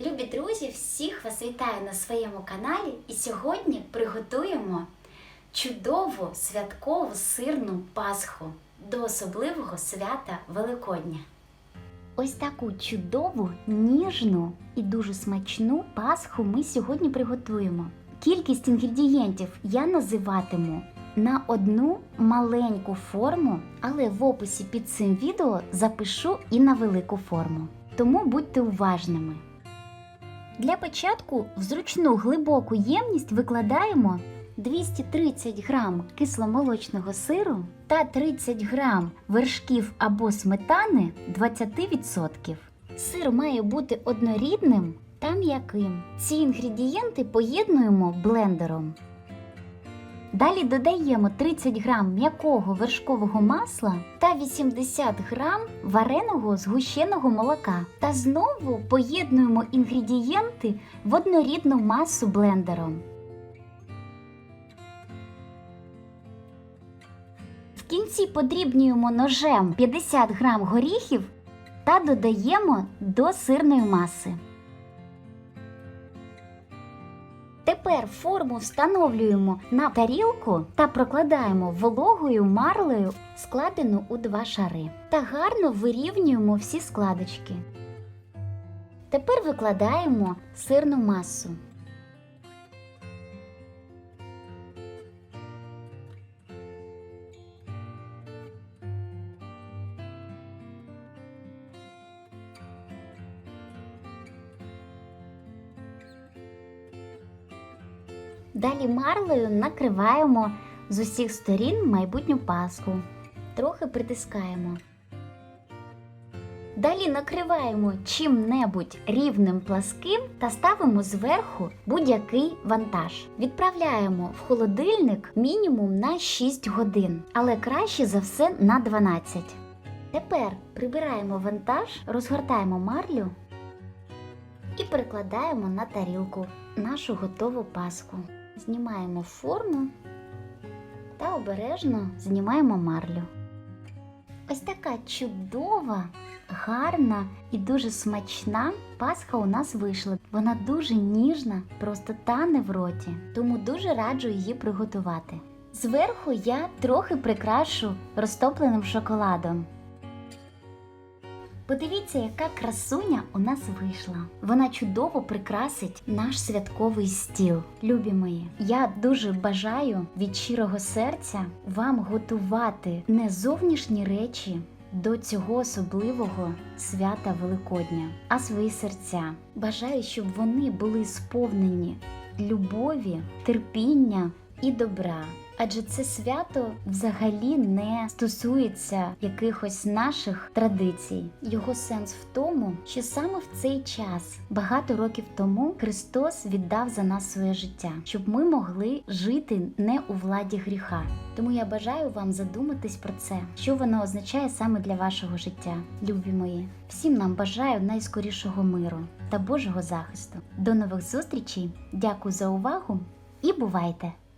Любі друзі, всіх вас вітаю на своєму каналі. І сьогодні приготуємо чудову святкову сирну пасху до особливого свята Великодня. Ось таку чудову, ніжну і дуже смачну пасху ми сьогодні приготуємо. Кількість інгредієнтів я називатиму на одну маленьку форму, але в описі під цим відео запишу і на велику форму. Тому будьте уважними. Для початку в зручну глибоку ємність викладаємо 230 грам кисломолочного сиру та 30 грам вершків або сметани 20%. Сир має бути однорідним та м'яким. Ці інгредієнти поєднуємо блендером. Далі додаємо 30 грам м'якого вершкового масла та 80 грам вареного згущеного молока. Та знову поєднуємо інгредієнти в однорідну масу блендером. В кінці подрібнюємо ножем 50 грам горіхів та додаємо до сирної маси. Тепер форму встановлюємо на тарілку та прокладаємо вологою марлею, складену у два шари. Та гарно вирівнюємо всі складочки. Тепер викладаємо сирну масу. Далі марлею накриваємо з усіх сторін майбутню пасху. Трохи притискаємо. Далі накриваємо чим-небудь рівним пласким та ставимо зверху будь-який вантаж. Відправляємо в холодильник мінімум на 6 годин, але краще за все на 12. Тепер прибираємо вантаж, розгортаємо марлю і перекладаємо на тарілку нашу готову паску. Знімаємо форму та обережно знімаємо марлю. Ось така чудова, гарна і дуже смачна пасха у нас вийшла. Вона дуже ніжна, просто тане в роті, тому дуже раджу її приготувати. Зверху я трохи прикрашу розтопленим шоколадом. Подивіться, яка красуня у нас вийшла. Вона чудово прикрасить наш святковий стіл. Любі мої, я дуже бажаю від щирого серця вам готувати не зовнішні речі. До цього особливого свята Великодня, а свої серця. Бажаю, щоб вони були сповнені любові, терпіння і добра. Адже це свято взагалі не стосується якихось наших традицій. Його сенс в тому, що саме в цей час, багато років тому, Христос віддав за нас своє життя, щоб ми могли жити не у владі гріха. Тому я бажаю вам задуматись про це, що воно означає саме для вашого життя, любі мої. Всім нам бажаю найскорішого миру та Божого захисту. До нових зустрічей! Дякую за увагу і бувайте!